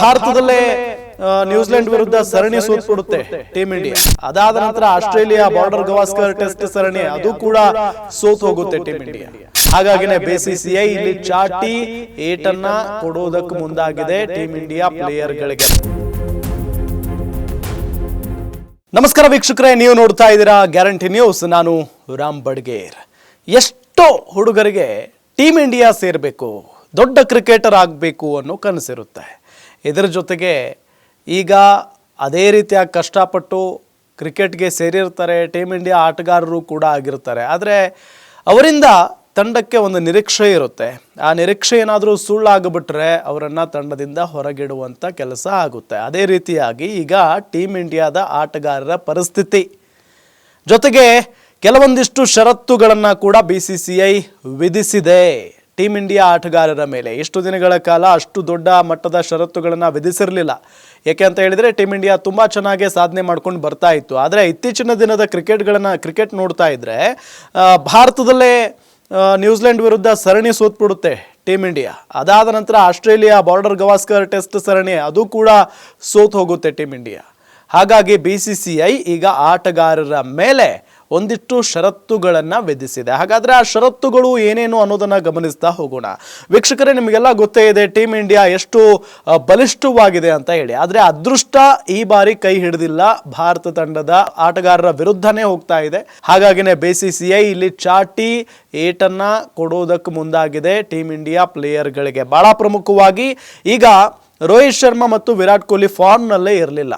ಭಾರತದಲ್ಲೇ ನ್ಯೂಜಿಲೆಂಡ್ ವಿರುದ್ಧ ಸರಣಿ ಸೋತ್ಬಿಡುತ್ತೆ ಟೀಮ್ ಇಂಡಿಯಾ. ಅದಾದ ನಂತರ ಆಸ್ಟ್ರೇಲಿಯಾ ಬಾರ್ಡರ್ ಗವಾಸ್ಕರ್ ಟೆಸ್ಟ್ ಸರಣಿ, ಅದು ಕೂಡ ಸೋತ್ ಹೋಗುತ್ತೆ ಟೀಮ್ ಇಂಡಿಯಾ. ಹಾಗಾಗಿನೇ ಬಿಸಿಸಿಐ ಇಲ್ಲಿ ಚಾಟಿ ಏಟನ್ನ ಕೊಡೋದಕ್ಕೆ ಮುಂದಾಗಿದೆ ಟೀಮ್ ಇಂಡಿಯಾ ಪ್ಲೇಯರ್ಗಳಿಗೆ. ನಮಸ್ಕಾರ ವೀಕ್ಷಕರೇ, ನೀವು ನೋಡ್ತಾ ಇದ್ದೀರಾ ಗ್ಯಾರಂಟಿ ನ್ಯೂಸ್. ನಾನು ರಾಮ್ ಬಡ್ಗೇರ್. ಎಷ್ಟೋ ಹುಡುಗರಿಗೆ ಟೀಮ್ ಇಂಡಿಯಾ ಸೇರಬೇಕು, ದೊಡ್ಡ ಕ್ರಿಕೆಟರ್ ಆಗಬೇಕು ಅನ್ನೋ ಕನಸಿರುತ್ತೆ. ಇದರ ಜೊತೆಗೆ ಈಗ ಅದೇ ರೀತಿಯಾಗಿ ಕಷ್ಟಪಟ್ಟು ಕ್ರಿಕೆಟ್ಗೆ ಸೇರಿರ್ತಾರೆ ಟೀಮ್ ಇಂಡಿಯಾ ಆಟಗಾರರು ಕೂಡ ಆಗಿರ್ತಾರೆ. ಆದರೆ ಅವರಿಂದ ತಂಡಕ್ಕೆ ಒಂದು ನಿರೀಕ್ಷೆ ಇರುತ್ತೆ. ಆ ನಿರೀಕ್ಷೆ ಏನಾದರೂ ಸುಳ್ಳಾಗಿಬಿಟ್ರೆ ಅವರನ್ನು ತಂಡದಿಂದ ಹೊರಗಿಡುವಂಥ ಕೆಲಸ ಆಗುತ್ತೆ. ಅದೇ ರೀತಿಯಾಗಿ ಈಗ ಟೀಮ್ ಇಂಡಿಯಾದ ಆಟಗಾರರ ಪರಿಸ್ಥಿತಿ. ಜೊತೆಗೆ ಕೆಲವೊಂದಿಷ್ಟು ಷರತ್ತುಗಳನ್ನು ಕೂಡ ಬಿ ಸಿ ಸಿ ಐ ವಿಧಿಸಿದೆ. ಟೀಮ್ ಇಂಡಿಯಾ ಆಟಗಾರರ ಮೇಲೆ. ಎಷ್ಟು ದಿನಗಳ ಕಾಲ ಅಷ್ಟು ದೊಡ್ಡ ಮಟ್ಟದ ಷರತ್ತುಗಳನ್ನು ವಿಧಿಸಿರಲಿಲ್ಲ. ಯಾಕೆ ಅಂತ ಹೇಳಿದರೆ ಟೀಮ್ ಇಂಡಿಯಾ ತುಂಬ ಚೆನ್ನಾಗಿ ಸಾಧನೆ ಮಾಡ್ಕೊಂಡು ಬರ್ತಾ ಇತ್ತು. ಆದರೆ ಇತ್ತೀಚಿನ ದಿನದ ಕ್ರಿಕೆಟ್ಗಳನ್ನು, ಕ್ರಿಕೆಟ್ ನೋಡ್ತಾ ಇದ್ದರೆ ಭಾರತದಲ್ಲೇ ನ್ಯೂಜಿಲೆಂಡ್ ವಿರುದ್ಧ ಸರಣಿ ಸೋತ್ಬಿಡುತ್ತೆ ಟೀಮ್ ಇಂಡಿಯಾ. ಅದಾದ ನಂತರ ಆಸ್ಟ್ರೇಲಿಯಾ ಬಾರ್ಡರ್ ಗವಾಸ್ಕರ್ ಟೆಸ್ಟ್ ಸರಣಿ, ಅದು ಕೂಡ ಸೋತ್ ಹೋಗುತ್ತೆ ಟೀಮ್ ಇಂಡಿಯಾ. ಹಾಗಾಗಿ ಬಿ ಸಿ ಸಿ ಐ ಈಗ ಆಟಗಾರರ ಮೇಲೆ ಒಂದಿಷ್ಟು ಷರತ್ತುಗಳನ್ನು ವಿಧಿಸಿದೆ. ಹಾಗಾದರೆ ಆ ಷರತ್ತುಗಳು ಏನೇನು ಅನ್ನೋದನ್ನು ಗಮನಿಸ್ತಾ ಹೋಗೋಣ. ವೀಕ್ಷಕರೇ, ನಿಮಗೆಲ್ಲ ಗೊತ್ತೇ ಇದೆ, ಟೀಮ್ ಇಂಡಿಯಾ ಎಷ್ಟು ಬಲಿಷ್ಠವಾಗಿದೆ ಅಂತ ಹೇಳಿ. ಆದರೆ ಅದೃಷ್ಟ ಈ ಬಾರಿ ಕೈ ಹಿಡಿದಿಲ್ಲ. ಭಾರತ ತಂಡದ ಆಟಗಾರರ ವಿರುದ್ಧನೇ ಹೋಗ್ತಾ ಇದೆ. ಹಾಗಾಗಿನೇ ಬಿಸಿಸಿಐ ಇಲ್ಲಿ ಚಾಟಿ ಏಟನ್ನ ಕೊಡೋದಕ್ಕೆ ಮುಂದಾಗಿದೆ ಟೀಮ್ ಇಂಡಿಯಾ ಪ್ಲೇಯರ್ಗಳಿಗೆ. ಬಹಳ ಪ್ರಮುಖವಾಗಿ ಈಗ ರೋಹಿತ್ ಶರ್ಮಾ ಮತ್ತು ವಿರಾಟ್ ಕೊಹ್ಲಿ ಫಾರ್ಮ್ನಲ್ಲೇ ಇರಲಿಲ್ಲ.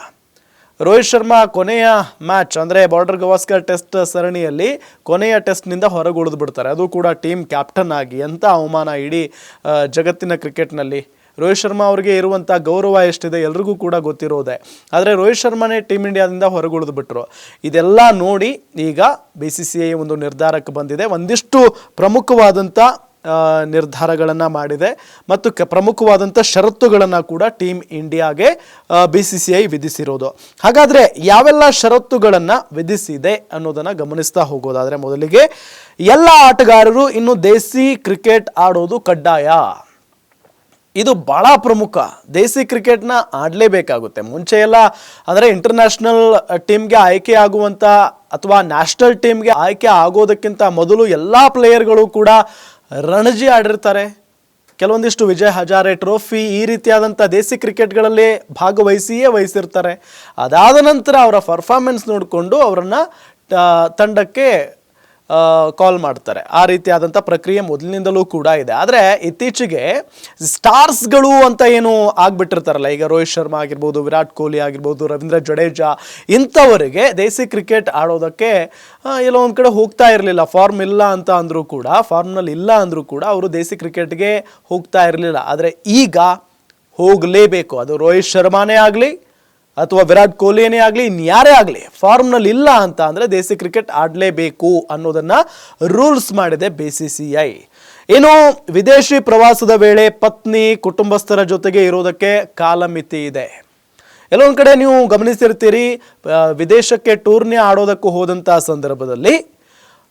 ರೋಹಿತ್ ಶರ್ಮಾ ಕೊನೆಯ ಮ್ಯಾಚ್ ಅಂದರೆ ಬಾರ್ಡರ್ ಗವಾಸ್ಕರ್ ಟೆಸ್ಟ್ ಸರಣಿಯಲ್ಲಿ ಕೊನೆಯ ಟೆಸ್ಟ್ನಿಂದ ಹೊರಗೆ ಉಳಿದು ಬಿಡ್ತಾರೆ. ಅದು ಕೂಡ ಟೀಮ್ ಕ್ಯಾಪ್ಟನ್ ಆಗಿ ಎಂಥ ಅವಮಾನ ಇಡೀ ಜಗತ್ತಿನ ಕ್ರಿಕೆಟ್ನಲ್ಲಿ ರೋಹಿತ್ ಶರ್ಮಾ ಅವರಿಗೆ ಇರುವಂಥ ಗೌರವ ಎಷ್ಟಿದೆ ಎಲ್ರಿಗೂ ಕೂಡ ಗೊತ್ತಿರೋದೆ. ಆದರೆ ರೋಹಿತ್ ಶರ್ಮಾನೇ ಟೀಮ್ ಇಂಡಿಯಾದಿಂದ ಹೊರಗೆ ಉಳಿದು ಬಿಟ್ಟರು ಇದೆಲ್ಲ ನೋಡಿ ಈಗ ಬಿ ಸಿ ಸಿ ಐ ಒಂದು ನಿರ್ಧಾರಕ್ಕೆ ಬಂದಿದೆ. ಒಂದಿಷ್ಟು ಪ್ರಮುಖವಾದಂಥ ನಿರ್ಧಾರಗಳನ್ನು ಮಾಡಿದೆ. ಮತ್ತು ಪ್ರಮುಖವಾದಂಥ ಷರತ್ತುಗಳನ್ನು ಕೂಡ ಟೀಮ್ ಇಂಡಿಯಾಗೆ ಬಿ ಸಿ ಸಿ ಐ ವಿಧಿಸಿರೋದು. ಹಾಗಾದರೆ ಯಾವೆಲ್ಲ ಷರತ್ತುಗಳನ್ನು ವಿಧಿಸಿದೆ ಅನ್ನೋದನ್ನು ಗಮನಿಸ್ತಾ ಹೋಗೋದಾದರೆ ಮೊದಲಿಗೆ ಎಲ್ಲ ಆಟಗಾರರು ಇನ್ನು ದೇಸಿ ಕ್ರಿಕೆಟ್ ಆಡೋದು ಕಡ್ಡಾಯ. ಇದು ಭಾಳ ಪ್ರಮುಖ. ದೇಸಿ ಕ್ರಿಕೆಟ್ನ ಆಡಲೇಬೇಕಾಗುತ್ತೆ. ಮುಂಚೆ ಎಲ್ಲ ಅಂದರೆ ಇಂಟರ್ನ್ಯಾಷನಲ್ ಟೀಮ್ಗೆ ಆಯ್ಕೆ ಆಗುವಂಥ ಅಥವಾ ನ್ಯಾಷನಲ್ ಟೀಮ್ಗೆ ಆಯ್ಕೆ ಆಗೋದಕ್ಕಿಂತ ಮೊದಲು ಎಲ್ಲ ಪ್ಲೇಯರ್ಗಳು ಕೂಡ ರಣಜಿ ಆಡಿರ್ತಾರೆ. ಕೆಲವೊಂದಿಷ್ಟು ವಿಜಯ್ ಹಜಾರೆ ಟ್ರೋಫಿ ಈ ರೀತಿಯಾದಂಥ ದೇಸಿ ಕ್ರಿಕೆಟ್ಗಳಲ್ಲಿ ಭಾಗವಹಿಸಿಯೇ ವಹಿಸಿರ್ತಾರೆ. ಅದಾದ ನಂತರ ಅವರ ಪರ್ಫಾರ್ಮೆನ್ಸ್ ನೋಡಿಕೊಂಡು ಅವರನ್ನು ತಂಡಕ್ಕೆ ಕಾಲ್ ಮಾಡ್ತಾರೆ. ಆ ರೀತಿಯಾದಂಥ ಪ್ರಕ್ರಿಯೆ ಮೊದಲಿನಿಂದಲೂ ಕೂಡ ಇದೆ. ಆದರೆ ಇತ್ತೀಚೆಗೆ ಸ್ಟಾರ್ಸ್ಗಳು ಅಂತ ಏನು ಆಗಿಬಿಟ್ಟಿರ್ತಾರಲ್ಲ, ಈಗ ರೋಹಿತ್ ಶರ್ಮಾ ಆಗಿರ್ಬೋದು, ವಿರಾಟ್ ಕೊಹ್ಲಿ ಆಗಿರ್ಬೋದು, ರವೀಂದ್ರ ಜಡೇಜಾ, ಇಂಥವರಿಗೆ ದೇಸಿ ಕ್ರಿಕೆಟ್ ಆಡೋದಕ್ಕೆ ಎಲ್ಲೋ ಒಂದು ಕಡೆ ಹೋಗ್ತಾ ಇರಲಿಲ್ಲ. ಫಾರ್ಮ್ ಇಲ್ಲ ಅಂತ ಅಂದರೂ ಕೂಡ ಫಾರ್ಮ್ನಲ್ಲಿ ಇಲ್ಲ ಅಂದರೂ ಕೂಡ ಅವರು ದೇಸಿ ಕ್ರಿಕೆಟ್ಗೆ ಹೋಗ್ತಾ ಇರಲಿಲ್ಲ. ಆದರೆ ಈಗ ಹೋಗಲೇಬೇಕು. ಅದು ರೋಹಿತ್ ಶರ್ಮಾನೇ ಆಗಲಿ ಅಥವಾ ವಿರಾಟ್ ಕೊಹ್ಲಿನೇ ಆಗಲಿ ಇನ್ಯಾರೇ ಆಗಲಿ, ಫಾರ್ಮ್ನಲ್ಲಿ ಇಲ್ಲ ಅಂತ ಅಂದರೆ ದೇಸಿ ಕ್ರಿಕೆಟ್ ಆಡಲೇಬೇಕು ಅನ್ನೋದನ್ನು ರೂಲ್ಸ್ ಮಾಡಿದೆ ಬಿ ಸಿ ಸಿ ಐ ಇನ್ನು ವಿದೇಶಿ ಪ್ರವಾಸದ ವೇಳೆ ಪತ್ನಿ, ಕುಟುಂಬಸ್ಥರ ಜೊತೆಗೆ ಇರೋದಕ್ಕೆ ಕಾಲಮಿತಿ ಇದೆ. ಎಲ್ಲೊಂದು ಕಡೆ ನೀವು ಗಮನಿಸಿರ್ತೀರಿ ವಿದೇಶಕ್ಕೆ ಟೂರ್ನಿ ಆಡೋದಕ್ಕೂ ಹೋದಂಥ ಸಂದರ್ಭದಲ್ಲಿ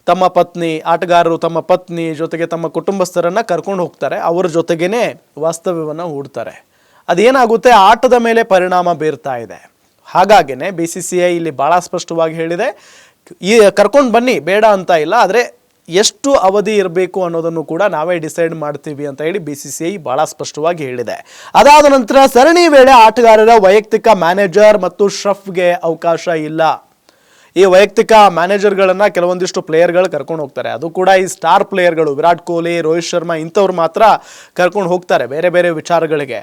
ತಮ್ಮ ಪತ್ನಿ, ಆಟಗಾರರು ತಮ್ಮ ಪತ್ನಿ ಜೊತೆಗೆ ತಮ್ಮ ಕುಟುಂಬಸ್ಥರನ್ನು ಕರ್ಕೊಂಡು ಹೋಗ್ತಾರೆ. ಅವರ ಜೊತೆಗೇ ವಾಸ್ತವ್ಯವನ್ನು ಹೂಡ್ತಾರೆ. ಅದೇನಾಗುತ್ತೆ? ಆಟದ ಮೇಲೆ ಪರಿಣಾಮ ಬೀರ್ತಾ ಇದೆ. ಹಾಗಾಗಿನೇ ಬಿ ಸಿ ಸಿ ಐ ಇಲ್ಲಿ ಭಾಳ ಸ್ಪಷ್ಟವಾಗಿ ಹೇಳಿದೆ. ಈ ಕರ್ಕೊಂಡು ಬನ್ನಿ, ಬೇಡ ಅಂತ ಇಲ್ಲ, ಆದರೆ ಎಷ್ಟು ಅವಧಿ ಇರಬೇಕು ಅನ್ನೋದನ್ನು ಕೂಡ ನಾವೇ ಡಿಸೈಡ್ ಮಾಡ್ತೀವಿ ಅಂತ ಹೇಳಿ ಬಿ ಸಿ ಸಿ ಐ ಭಾಳ ಸ್ಪಷ್ಟವಾಗಿ ಹೇಳಿದೆ. ಅದಾದ ನಂತರ ಸರಣಿ ವೇಳೆ ಆಟಗಾರರ ವೈಯಕ್ತಿಕ ಮ್ಯಾನೇಜರ್ ಮತ್ತು ಶ್ರಫ್ಗೆ ಅವಕಾಶ ಇಲ್ಲ. ಈ ವೈಯಕ್ತಿಕ ಮ್ಯಾನೇಜರ್ಗಳನ್ನು ಕೆಲವೊಂದಿಷ್ಟು ಪ್ಲೇಯರ್ಗಳು ಕರ್ಕೊಂಡು ಹೋಗ್ತಾರೆ. ಅದು ಕೂಡ ಈ ಸ್ಟಾರ್ ಪ್ಲೇಯರ್ಗಳು ವಿರಾಟ್ ಕೊಹ್ಲಿ, ರೋಹಿತ್ ಶರ್ಮಾ ಇಂಥವ್ರು ಮಾತ್ರ ಕರ್ಕೊಂಡು ಹೋಗ್ತಾರೆ ಬೇರೆ ಬೇರೆ ವಿಚಾರಗಳಿಗೆ.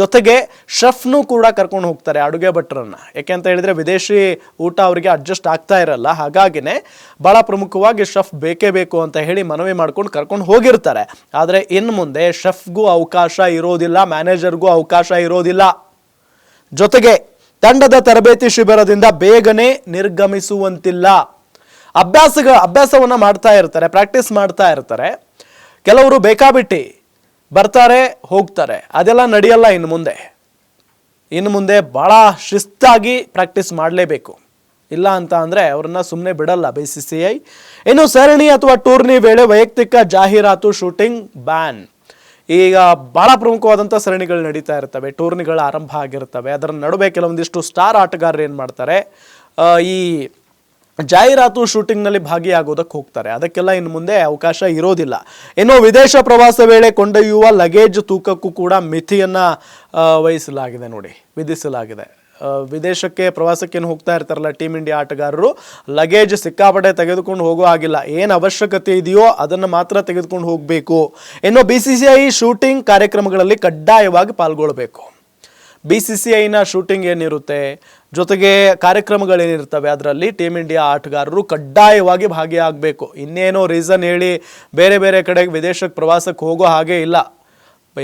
ಜೊತೆಗೆ ಶೆಫ್ನು ಕೂಡ ಕರ್ಕೊಂಡು ಹೋಗ್ತಾರೆ ಅಡುಗೆ ಭಟ್ರನ್ನ. ಯಾಕೆ ಅಂತ ಹೇಳಿದ್ರೆ ವಿದೇಶಿ ಊಟ ಅವರಿಗೆ ಅಡ್ಜಸ್ಟ್ ಆಗ್ತಾ ಇರಲ್ಲ. ಹಾಗಾಗಿನೇ ಭಾಳ ಪ್ರಮುಖವಾಗಿ ಶೆಫ್ ಬೇಕೇ ಬೇಕು ಅಂತ ಹೇಳಿ ಮನವಿ ಮಾಡ್ಕೊಂಡು ಕರ್ಕೊಂಡು ಹೋಗಿರ್ತಾರೆ. ಆದರೆ ಇನ್ನು ಮುಂದೆ ಶೆಫ್ಗೂ ಅವಕಾಶ ಇರೋದಿಲ್ಲ ಮ್ಯಾನೇಜರ್ಗೂ ಅವಕಾಶ ಇರೋದಿಲ್ಲ. ಜೊತೆಗೆ ತಂಡದ ತರಬೇತಿ ಶಿಬಿರದಿಂದ ಬೇಗನೆ ನಿರ್ಗಮಿಸುವಂತಿಲ್ಲ. ಅಭ್ಯಾಸಗ, ಅಭ್ಯಾಸವನ್ನು ಮಾಡ್ತಾ ಇರ್ತಾರೆ ಪ್ರಾಕ್ಟೀಸ್ ಮಾಡ್ತಾ ಇರ್ತಾರೆ. ಕೆಲವರು ಬೇಕಾಬಿಟ್ಟಿ ಬರ್ತಾರೆ, ಹೋಗ್ತಾರೆ. ಅದೆಲ್ಲ ನಡೆಯಲ್ಲ ಇನ್ನು ಮುಂದೆ. ಇನ್ನು ಮುಂದೆ ಭಾಳ ಶಿಸ್ತಾಗಿ ಪ್ರಾಕ್ಟೀಸ್ ಮಾಡಲೇಬೇಕು. ಇಲ್ಲ ಅಂತ ಅಂದರೆ ಅವ್ರನ್ನ ಸುಮ್ಮನೆ ಬಿಡಲ್ಲ ಬಿ ಸಿ ಸಿ ಐ ಇನ್ನು ಸರಣಿ ಅಥವಾ ಟೂರ್ನಿ ವೇಳೆ ವೈಯಕ್ತಿಕ ಜಾಹೀರಾತು ಶೂಟಿಂಗ್ ಬ್ಯಾನ್ ಈಗ ಬಹಳ ಪ್ರಮುಖವಾದಂಥ ಸರಣಿಗಳು ನಡೀತಾ ಇರ್ತವೆ, ಟೂರ್ನಿಗಳು ಆರಂಭ ಆಗಿರ್ತವೆ. ಅದರ ನಡುವೆ ಕೆಲವೊಂದಿಷ್ಟು ಸ್ಟಾರ್ ಆಟಗಾರರು ಏನು ಮಾಡ್ತಾರೆ ಈ ಜಾಹೀರಾತು ಶೂಟಿಂಗ್ನಲ್ಲಿ ಭಾಗಿಯಾಗೋದಕ್ಕೆ ಹೋಗ್ತಾರೆ. ಅದಕ್ಕೆಲ್ಲ ಇನ್ನು ಮುಂದೆ ಅವಕಾಶ ಇರೋದಿಲ್ಲ. ಇನ್ನು ವಿದೇಶ ಪ್ರವಾಸ ವೇಳೆ ಕೊಂಡೊಯ್ಯುವ ಲಗೇಜ್ ತೂಕಕ್ಕೂ ಕೂಡ ಮಿತಿಯನ್ನು ವಹಿಸಲಾಗಿದೆ ನೋಡಿ, ವಿಧಿಸಲಾಗಿದೆ. ವಿದೇಶಕ್ಕೆ ಪ್ರವಾಸಕ್ಕೇನು ಹೋಗ್ತಾ ಇರ್ತಾರಲ್ಲ ಟೀಮ್ ಇಂಡಿಯಾ ಆಟಗಾರರು ಲಗೇಜ್ ಸಿಕ್ಕಾಪಟ್ಟೆ ತೆಗೆದುಕೊಂಡು ಹೋಗೋ ಆಗಿಲ್ಲ ಏನು ಅವಶ್ಯಕತೆ ಇದೆಯೋ ಅದನ್ನು ಮಾತ್ರ ತೆಗೆದುಕೊಂಡು ಹೋಗಬೇಕು. ಇನ್ನು B C C I shooting ಕಾರ್ಯಕ್ರಮಗಳಲ್ಲಿ ಕಡ್ಡಾಯವಾಗಿ ಪಾಲ್ಗೊಳ್ಬೇಕು ಬಿ ಸಿ ಸಿ ಐನ ಶೂಟಿಂಗ್ ಏನಿರುತ್ತೆ? ಜೊತೆಗೆ ಕಾರ್ಯಕ್ರಮಗಳೇನಿರ್ತವೆ? ಅದರಲ್ಲಿ ಟೀಮ್ ಇಂಡಿಯಾ ಆಟಗಾರರು ಕಡ್ಡಾಯವಾಗಿ ಭಾಗಿಯಾಗಬೇಕು. ಇನ್ನೇನೋ ರೀಸನ್ ಹೇಳಿ ಬೇರೆ ಬೇರೆ ಕಡೆಗೆ ವಿದೇಶಕ್ಕೆ ಪ್ರವಾಸಕ್ಕೆ ಹೋಗೋ ಹಾಗೆ ಇಲ್ಲ.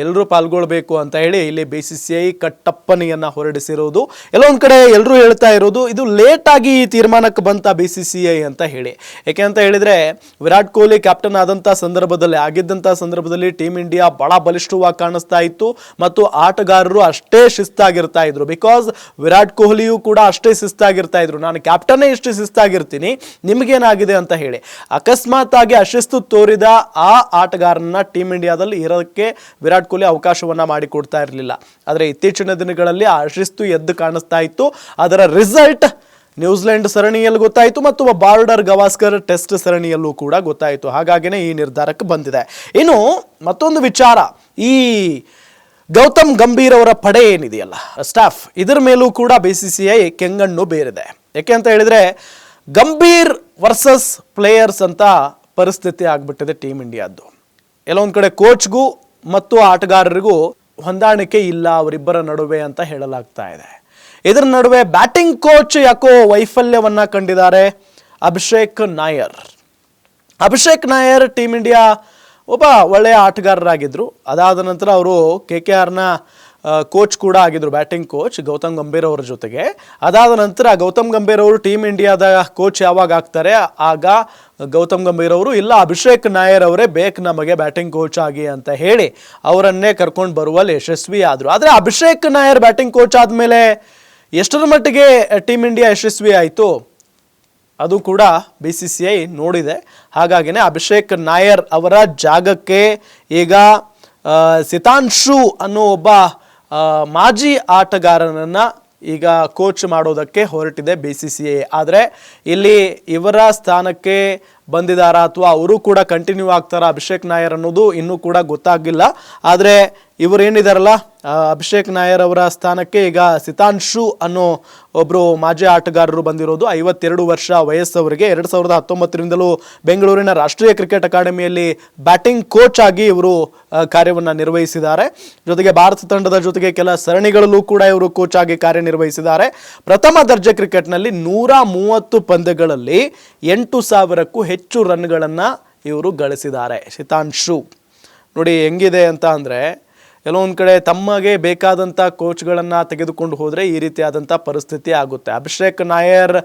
ಎಲ್ಲರೂ ಪಾಲ್ಗೊಳ್ಬೇಕು ಅಂತ ಹೇಳಿ ಇಲ್ಲಿ ಬಿ ಸಿ ಸಿ ಐ ಕಟ್ಟಪ್ಪನೆಯನ್ನು ಹೊರಡಿಸಿರೋದು. ಎಲ್ಲೊಂದು ಕಡೆ ಎಲ್ಲರೂ ಹೇಳ್ತಾ ಇರೋದು, ಇದು ಲೇಟಾಗಿ ಈ ತೀರ್ಮಾನಕ್ಕೆ ಬಂತ ಬಿ ಸಿ ಸಿ ಐ ಅಂತ ಹೇಳಿ. ಯಾಕೆ ಅಂತ ಹೇಳಿದರೆ, ವಿರಾಟ್ ಕೊಹ್ಲಿ ಕ್ಯಾಪ್ಟನ್ ಆದಂಥ ಸಂದರ್ಭದಲ್ಲಿ ಆಗಿದ್ದಂಥ ಸಂದರ್ಭದಲ್ಲಿ ಟೀಮ್ ಇಂಡಿಯಾ ಭಾಳ ಬಲಿಷ್ಠವಾಗಿ ಕಾಣಿಸ್ತಾ ಇತ್ತು ಮತ್ತು ಆಟಗಾರರು ಅಷ್ಟೇ ಶಿಸ್ತಾಗಿರ್ತಾ ಇದ್ರು. ಬಿಕಾಸ್ ವಿರಾಟ್ ಕೊಹ್ಲಿಯೂ ಕೂಡ ಅಷ್ಟೇ ಶಿಸ್ತಾಗಿರ್ತಾ ಇದ್ರು. ನಾನು ಕ್ಯಾಪ್ಟನ್ನೇ ಇಷ್ಟು ಶಿಸ್ತಾಗಿರ್ತೀನಿ, ನಿಮಗೇನಾಗಿದೆ ಅಂತ ಹೇಳಿ. ಅಕಸ್ಮಾತ್ ಆಗಿ ಅಶಿಸ್ತು ತೋರಿದ ಆ ಆಟಗಾರನ ಟೀಮ್ ಇಂಡಿಯಾದಲ್ಲಿ ಇರೋದಕ್ಕೆ ವಿರಾಟ್ ಕೊಹ್ಲಿ ಅವಕಾಶವನ್ನ ಮಾಡಿಕೊಡ್ತಾ ಇರಲಿಲ್ಲ. ಆದರೆ ಇತ್ತೀಚಿನ ದಿನಗಳಲ್ಲಿ ಆ ಶಿಸ್ತು ಎದ್ದು ಕಾಣಿಸ್ತಾ ಇತ್ತು. ಅದರ ರಿಸಲ್ಟ್ ನ್ಯೂಜಿಲೆಂಡ್ ಸರಣಿಯಲ್ಲಿ ಗೊತ್ತಾಯಿತು ಮತ್ತು ಬಾರ್ಡರ್ ಗವಾಸ್ಕರ್ ಟೆಸ್ಟ್ ಸರಣಿಯಲ್ಲೂ ಕೂಡ ಗೊತ್ತಾಯಿತು. ಹಾಗಾಗಿನೇ ಈ ನಿರ್ಧಾರಕ್ಕೆ ಬಂದಿದೆ. ಇನ್ನು ಮತ್ತೊಂದು ವಿಚಾರ. ಈ ಗೌತಮ್ ಗಂಭೀರ್ ಅವರ ಪಡೆ ಏನಿದೆಯಲ್ಲ? ಸ್ಟಾಫ್, ಇದರ ಮೇಲೂ ಕೂಡ ಬಿ ಸಿ ಸಿ ಐ ಕೆಂಗಣ್ಣು ಬೇರಿದೆ. ಯಾಕೆ ಅಂತ ಹೇಳಿದ್ರೆ, ಗಂಭೀರ್ ವರ್ಸಸ್ ಪ್ಲೇಯರ್ಸ್ ಅಂತ ಪರಿಸ್ಥಿತಿ ಆಗಿಬಿಟ್ಟಿದೆ ಟೀಮ್ ಇಂಡಿಯಾದ್ದು. ಎಲ್ಲೊಂದು ಕಡೆ ಕೋಚ್ಗೂ ಮತ್ತು ಆಟಗಾರರಿಗೂ ಹೊಂದಾಣಿಕೆ ಇಲ್ಲ ಅವರಿಬ್ಬರ ನಡುವೆ ಅಂತ ಹೇಳಲಾಗ್ತಾ ಇದೆ. ಇದರ ನಡುವೆ ಬ್ಯಾಟಿಂಗ್ ಕೋಚ್ ಯಾಕೋ ವೈಫಲ್ಯವನ್ನ ಕಂಡಿದ್ದಾರೆ? ಅಭಿಷೇಕ್ ನಾಯರ್. ಅಭಿಷೇಕ್ ನಾಯರ್ ಟೀಮ್ ಇಂಡಿಯಾ ಒಬ್ಬ ಒಳ್ಳೆಯ ಆಟಗಾರರಾಗಿದ್ದರು ಅದಾದ ನಂತರ ಅವರು ಕೆ ಕೆ ಆರ್ನ ಕೋಚ್ ಕೂಡ ಆಗಿದ್ರು ಬ್ಯಾಟಿಂಗ್ ಕೋಚ್ ಗೌತಮ್ ಗಂಭೀರ್ ಅವರ ಜೊತೆಗೆ. ಅದಾದ ನಂತರ ಗೌತಮ್ ಗಂಭೀರ್ ಅವರು ಟೀಮ್ ಇಂಡಿಯಾದ ಕೋಚ್ ಯಾವಾಗ ಆಗ್ತಾರೆ, ಆಗ ಗೌತಮ್ ಗಂಭೀರ್ ಅವರು, ಇಲ್ಲ, ಅಭಿಷೇಕ್ ನಾಯರ್ ಅವರೇ ಬೇಕು ನಮಗೆ ಬ್ಯಾಟಿಂಗ್ ಕೋಚ್ ಆಗಿ ಅಂತ ಹೇಳಿ ಅವರನ್ನೇ ಕರ್ಕೊಂಡು ಬರುವಲ್ಲಿ ಯಶಸ್ವಿ ಆದರು ಆದರೆ ಅಭಿಷೇಕ್ ನಾಯರ್ ಬ್ಯಾಟಿಂಗ್ ಕೋಚ್ ಆದಮೇಲೆ ಎಷ್ಟರ ಮಟ್ಟಿಗೆ ಟೀಮ್ ಇಂಡಿಯಾ ಯಶಸ್ವಿ ಆಯಿತು? ಅದು ಕೂಡ ಬಿ ಸಿ ಸಿ ಐ ನೋಡಿದೆ. ಹಾಗಾಗಿನೇ ಅಭಿಷೇಕ್ ನಾಯರ್ ಅವರ ಜಾಗಕ್ಕೆ ಈಗ ಸಿತಾಂಶು ಅನ್ನೋ ಒಬ್ಬ ಮಾಜಿ ಆಟಗಾರನನ್ನ ಈಗ ಕೋಚ್ ಮಾಡೋದಕ್ಕೆ ಹೊರಟಿದೆ ಬಿ ಸಿ ಸಿ ಎ ಆದರೆ ಇಲ್ಲಿ ಇವರ ಸ್ಥಾನಕ್ಕೆ ಬಂದಿದ್ದಾರಾ ಅಥವಾ ಅವರು ಕೂಡ ಕಂಟಿನ್ಯೂ ಆಗ್ತಾರಾ ಅಭಿಷೇಕ್ ನಾಯರ್ ಅನ್ನೋದು ಇನ್ನೂ ಕೂಡ ಗೊತ್ತಾಗಿಲ್ಲ ಆದರೆ ಇವರು ಏನಿದಾರಲ್ಲ? ಆ, ಅಭಿಷೇಕ್ ನಾಯರ್ ಅವರ ಸ್ಥಾನಕ್ಕೆ ಈಗ ಸಿತಾಂಶು ಅನ್ನೋ ಒಬ್ಬರು ಮಾಜಿ ಆಟಗಾರರು ಬಂದಿರೋದು. ಐವತ್ತೆರಡು ವರ್ಷ ವಯಸ್ಸವರಿಗೆ ಎರಡು ಸಾವಿರದ ಹತ್ತೊಂಬತ್ತರಿಂದಲೂ ಬೆಂಗಳೂರಿನ ರಾಷ್ಟ್ರೀಯ ಕ್ರಿಕೆಟ್ ಅಕಾಡೆಮಿಯಲ್ಲಿ ಬ್ಯಾಟಿಂಗ್ ಕೋಚ್ ಆಗಿ ಇವರು ಕಾರ್ಯವನ್ನು ನಿರ್ವಹಿಸಿದ್ದಾರೆ. ಜೊತೆಗೆ ಭಾರತ ತಂಡದ ಜೊತೆಗೆ ಕೆಲ ಸರಣಿಗಳಲ್ಲೂ ಕೂಡ ಇವರು ಕೋಚ್ ಆಗಿ ಕಾರ್ಯನಿರ್ವಹಿಸಿದ್ದಾರೆ. ಪ್ರಥಮ ದರ್ಜೆ ಕ್ರಿಕೆಟ್ನಲ್ಲಿ ನೂರ ಮೂವತ್ತು ಪಂದ್ಯಗಳಲ್ಲಿ ಎಂಟು ಸಾವಿರಕ್ಕೂ ಹೆಚ್ಚು ರನ್ಗಳನ್ನು ಇವರು ಗಳಿಸಿದ್ದಾರೆ. ಶಿತಾಂಶು ನೋಡಿ ಹೆಂಗಿದೆ ಅಂತ ಅಂದರೆ ಒಂದು ಕಡೆ ತಮಗೆ ಬೇಕಾದಂಥ ಕೋಚ್ಗಳನ್ನು ತೆಗೆದುಕೊಂಡು ಹೋದರೆ ಈ ರೀತಿಯಾದಂಥ ಪರಿಸ್ಥಿತಿ ಆಗುತ್ತೆ. ಅಭಿಷೇಕ್ ನಾಯರ್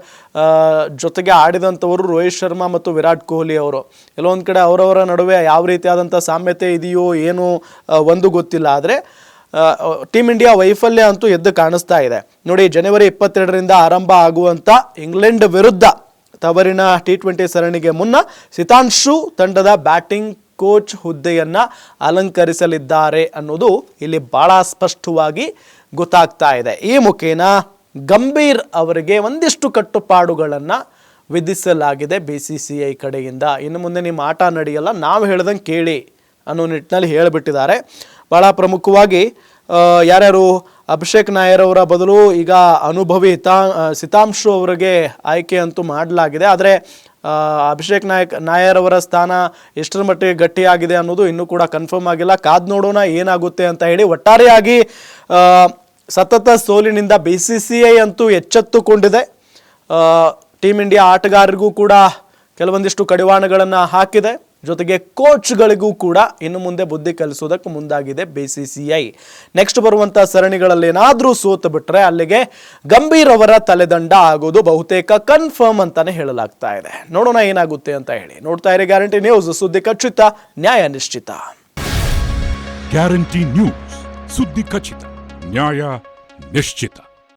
ಜೊತೆಗೆ ಆಡಿದಂಥವರು ರೋಹಿತ್ ಶರ್ಮಾ ಮತ್ತು ವಿರಾಟ್ ಕೊಹ್ಲಿ ಅವರು. ಕೆಲವೊಂದು ಕಡೆ ಅವರವರ ನಡುವೆ ಯಾವ ರೀತಿಯಾದಂಥ ಸಾಮ್ಯತೆ ಇದೆಯೋ ಏನು ಒಂದು ಗೊತ್ತಿಲ್ಲ. ಆದರೆ ಟೀಮ್ ಇಂಡಿಯಾ ವೈಫಲ್ಯ ಅಂತೂ ಎದ್ದು ಕಾಣಿಸ್ತಾ ಇದೆ. ನೋಡಿ, ಜನವರಿ ಇಪ್ಪತ್ತೆರಡರಿಂದ ಆರಂಭ ಆಗುವಂಥ ಇಂಗ್ಲೆಂಡ್ ವಿರುದ್ಧ ತವರಿನ ಟಿ ಟ್ವೆಂಟಿ ಸರಣಿಗೆ ಮುನ್ನ ಸಿತಾಂಶು ತಂಡದ ಬ್ಯಾಟಿಂಗ್ ಕೋಚ್ ಹುದ್ದೆಯನ್ನು ಅಲಂಕರಿಸಲಿದ್ದಾರೆ ಅನ್ನೋದು ಇಲ್ಲಿ ಭಾಳ ಸ್ಪಷ್ಟವಾಗಿ ಗೊತ್ತಾಗ್ತಾ ಇದೆ. ಈ ಮುಖೇನ ಗಂಭೀರ್ ಅವರಿಗೆ ಒಂದಿಷ್ಟು ಕಟ್ಟುಪಾಡುಗಳನ್ನು ವಿಧಿಸಲಾಗಿದೆ ಬಿ ಸಿ ಸಿ ಐ ಕಡೆಯಿಂದ. ಇನ್ನು ಮುಂದೆ ನಿಮ್ಮ ಆಟ ನಡೆಯಲ್ಲ, ನಾವು ಹೇಳ್ದಂಗೆ ಕೇಳಿ ಅನ್ನೋ ನಿಟ್ಟಿನಲ್ಲಿ ಹೇಳಿಬಿಟ್ಟಿದ್ದಾರೆ. ಭಾಳ ಪ್ರಮುಖವಾಗಿ ಯಾರ್ಯಾರು ಅಭಿಷೇಕ್ ನಾಯರ್ ಅವರ ಬದಲು ಈಗ ಅನುಭವಿ ತಾ ಸಿತಾಂಶು ಅವರಿಗೆ ಆಯ್ಕೆ ಅಂತೂ ಮಾಡಲಾಗಿದೆ. ಆದರೆ ಅಭಿಷೇಕ್ ನಾಯಕ್ ನಾಯರ್ ಅವರ ಸ್ಥಾನ ಎಷ್ಟರ ಮಟ್ಟಿಗೆ ಗಟ್ಟಿಯಾಗಿದೆ ಅನ್ನೋದು ಇನ್ನೂ ಕೂಡ ಕನ್ಫರ್ಮ್ ಆಗಿಲ್ಲ. ಕಾದ್ ನೋಡೋಣ ಏನಾಗುತ್ತೆ ಅಂತ ಹೇಳಿ ಒಟ್ಟಾರೆಯಾಗಿ ಸತತ ಸೋಲಿನಿಂದ ಬಿ ಸಿ ಸಿ ಐ ಅಂತೂ ಎಚ್ಚೆತ್ತುಕೊಂಡಿದೆ. ಟೀಮ್ ಇಂಡಿಯಾ ಆಟಗಾರರಿಗೂ ಕೂಡ ಕೆಲವೊಂದಿಷ್ಟು ಕಡಿವಾಣಗಳನ್ನು ಹಾಕಿದೆ. ಜೊತೆಗೆ ಕೋಚ್ಗಳಿಗೂ ಕೂಡ ಇನ್ನು ಮುಂದೆ ಬುದ್ಧಿ ಕಲಿಸೋದಕ್ಕೆ ಮುಂದಾಗಿದೆ B C C I next ಬರುವಂಥ ಸರಣಿಗಳಲ್ಲಿ ಏನಾದರೂ ಸೋತು ಬಿಟ್ಟರೆ ಅಲ್ಲಿಗೆ ಗಂಭೀರ್ ಅವರ ತಲೆದಂಡ ಆಗೋದು ಬಹುತೇಕ ಕನ್ಫರ್ಮ್ ಅಂತಾನೆ ಹೇಳಲಾಗ್ತಾ ಇದೆ. ನೋಡೋಣ ಏನಾಗುತ್ತೆ ಅಂತ ಹೇಳಿ. ನೋಡ್ತಾ ಇರಿ ಗ್ಯಾರಂಟಿ ನ್ಯೂಸ್ ಸುದ್ದಿ ಖಚಿತ, ನ್ಯಾಯ ನಿಶ್ಚಿತ. ಗ್ಯಾರಂಟಿ ನ್ಯೂಸ್ ಸುದ್ದಿ ಖಚಿತ, ನ್ಯಾಯ ನಿಶ್ಚಿತ.